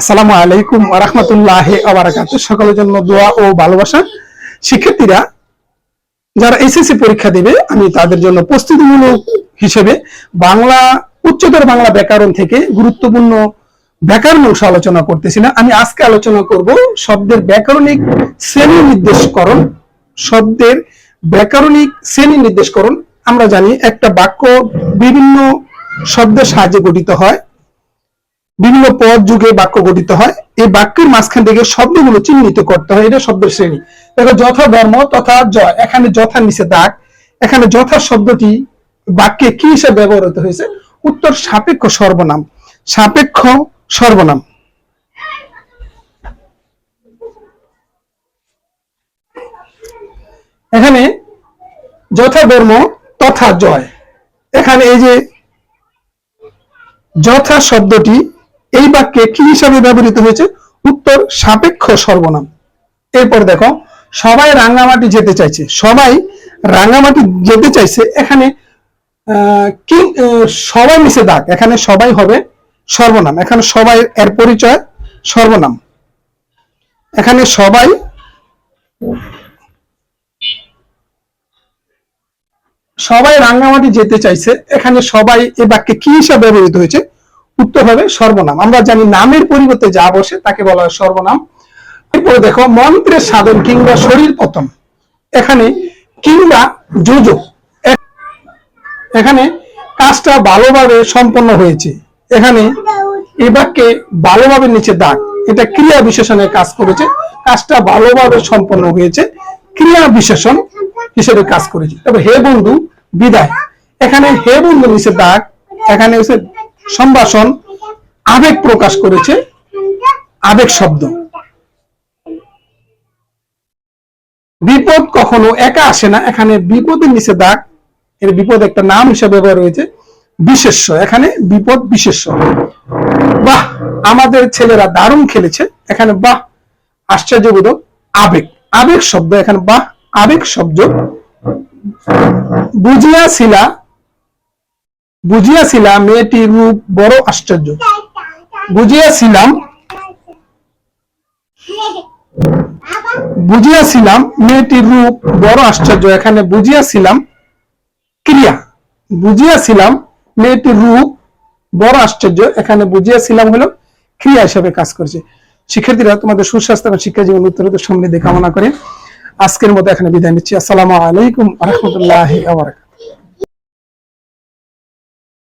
আসসালামু আলাইকুম রহমতুল্লাহ আবরাকাত সকলের জন্য দোয়া ও ভালোবাসা। শিক্ষার্থীরা, যারা এসএসসি পরীক্ষা দেবে, আমি তাদের জন্য প্রস্তুতিমূলক হিসেবে বাংলা, উচ্চতর বাংলা ব্যাকরণ থেকে গুরুত্বপূর্ণ ব্যাকরণ অংশ আলোচনা করতেছিলাম আমি আজকে আলোচনা করব শব্দের ব্যাকরণিক শ্রেণি নির্দেশকরণ শব্দের ব্যাকরণিক শ্রেণি নির্দেশকরণ আমরা জানি একটা বাক্য বিভিন্ন শব্দের সাহায্যে গঠিত হয়। বিভিন্ন পদ যুগে বাক্য গঠিত হয়। এই বাক্যের মাঝখান থেকে শব্দগুলো চিহ্নিত করতে হয়। এটা শব্দের শ্রেণি। দেখো যথা ধর্ম তথা জয়। এখানে যথা নিচে দাগ। এখানে যথা শব্দটি বাক্যে কি হিসেবে ব্যবহৃত হয়েছে? উত্তর সাপেক্ষ সর্বনাম। সাপেক্ষ সর্বনাম। এখানে যথা ধর্ম তথা জয়। এখানে এই যে যথা শব্দটি এই বাক্যে কি হিসাবে ব্যবহৃত হয়েছে? উত্তর, সাপেক্ষ সর্বনাম। এরপর দেখো, সবাই রাঙ্গামাটি যেতে চাইছে। সবাই রাঙ্গামাটি যেতে চাইছে, এখানে কি সবাই মিশে দাগ। এখানে সবাই হবে সর্বনাম। এখানে সবাই এর পরিচয় সর্বনাম। এখানে সবাই সবাই রাঙ্গামাটি যেতে চাইছে। এখানে সবাই এ বাক্যে কি হিসাবে ব্যবহৃত হয়েছে? উত্তর হবে সর্বনাম। আমরা জানি নামের পরিবর্তে যা বসে তাকে বলা হয় সর্বনাম। এরপরে দেখো, মন্ত্রের সাধন কিংবা শরীর পতন। এখানে কিংবা যোজো। এ- এখানে কাজটা ভালোভাবে সম্পন্ন হয়েছে। এখানে এ বাক্যে ভালোভাবে নিচে দাগ। এটা ক্রিয়া বিশেষণের কাজ করেছে। কাজটা ভালোভাবে সম্পন্ন হয়েছে। ক্রিয়া বিশেষণ হিসেবে কাজ করেছে। তবে হে বন্ধু, বিদায়। এখানে হে বন্ধু নিচে দাগ। এখানে হচ্ছে সম্ভাষণ আবেগ প্রকাশ করেছে আবেগ শব্দ। বিপদ কখনো একা আসে না। এখানে বিপদের নিচে দাগ, এর বিপদ একটা নাম হিসেবে ব্যবহার হয়েছে বিশেষ্য। এখানে বিপদ বিশেষ্য। বাহ, আমাদের ছেলেরা দারুণ খেলেছে। এখানে বাহ, আশ্চর্যবোধক আবেগ। আবেগ শব্দ এখানে, বাহ, আবেগ শব্দ। বুঝিয়াছিলা বুঝিয়াছিলাম মেয়েটির রূপ বড় আশ্চর্য। বুঝিয়াছিলাম বুঝিয়াছিলাম মেয়েটির রূপ বড় আশ্চর্য। এখানে বুঝিয়াছিলাম ক্রিয়া। বুঝিয়াছিলাম মেয়েটির রূপ বড় আশ্চর্য। এখানে বুঝিয়াছিলাম হলো ক্রিয়া হিসেবে কাজ করছে। শিক্ষার্থীরা, তোমাদের সুস্বাস্থ্য এবং শিক্ষা জীবন উত্তরোত্তর সমৃদ্ধি কামনা করে আজকের মতো এখানে বিদায় নিচ্ছি। আসসালামু আলাইকুম রহমতুল্লাহ আবরাকাত